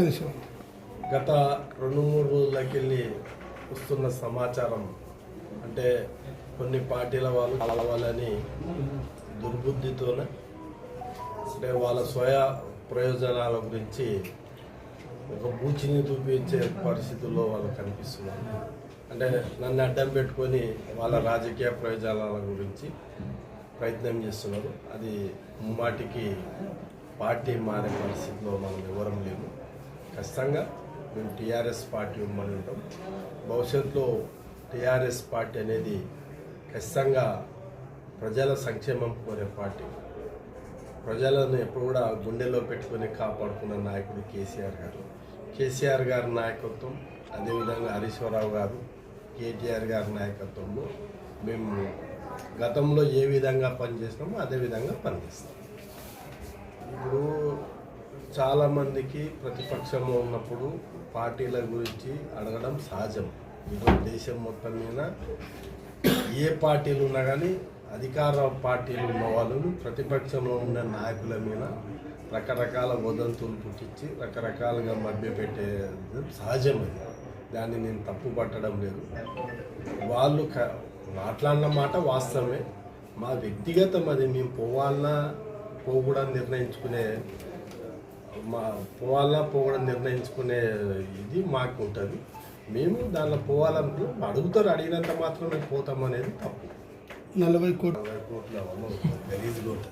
తెలుసు గత రెండు మూడు రోజులకెళ్ళి వస్తున్న సమాచారం అంటే కొన్ని పార్టీల వాళ్ళు కలవాలని దుర్బుద్ధితోనే అంటే వాళ్ళ స్వయ ప్రయోజనాల గురించి ఒక బూచిని చూపించే పరిస్థితుల్లో వాళ్ళు కనిపిస్తున్నారు. అంటే నన్ను అడ్డం పెట్టుకొని వాళ్ళ రాజకీయ ప్రయోజనాల గురించి ప్రయత్నం చేస్తున్నారు. అది ముమ్మాటికి పార్టీ మారే పరిస్థితిలో మనం ఎవరం లేము. ఖచ్చితంగా మేము టీఆర్ఎస్ పార్టీ ఉమ్మని ఉంటాం. భవిష్యత్తులో టీఆర్ఎస్ పార్టీ అనేది ఖచ్చితంగా ప్రజల సంక్షేమం కోరే పార్టీ. ప్రజలను ఎప్పుడు కూడా గుండెలో పెట్టుకొని కాపాడుకున్న నాయకుడు కేసీఆర్ గారు. కేసీఆర్ గారి నాయకత్వం అదేవిధంగా హరీశ్వరరావు గారు కేటీఆర్ గారి నాయకత్వంలో మేము గతంలో ఏ విధంగా పనిచేసినామో అదే విధంగా పనిచేస్తాం. ఇప్పుడు చాలామందికి ప్రతిపక్షంలో ఉన్నప్పుడు పార్టీల గురించి అడగడం సహజం. ఈరోజు దేశం మొత్తం మీద ఏ పార్టీలు ఉన్నా కానీ అధికార పార్టీలు ఉన్న వాళ్ళు ప్రతిపక్షంలో ఉన్న నాయకుల మీద రకరకాల వదంతులు పుట్టించి రకరకాలుగా మభ్యపెట్టే సహజం అది. దాన్ని నేను తప్పు పట్టడం లేదు. వాళ్ళు క- మాట్లాడిన మాట వాస్తవమే. మా వ్యక్తిగతం అది మేము పోవాలన్నా పోకూడని నిర్ణయించుకునే మా పోవాలన్నా పోకూడదు నిర్ణయించుకునే ఇది మాకు ఉంటుంది మేము దానిలో పోవాలనుకున్నాం. అడుగుతారు అడిగినంత మాత్రమే పోతాం అనేది తప్పు. నలభై కోట్లు. నలభై కోట్ల వల్ల గలీజ్గా ఉంటుంది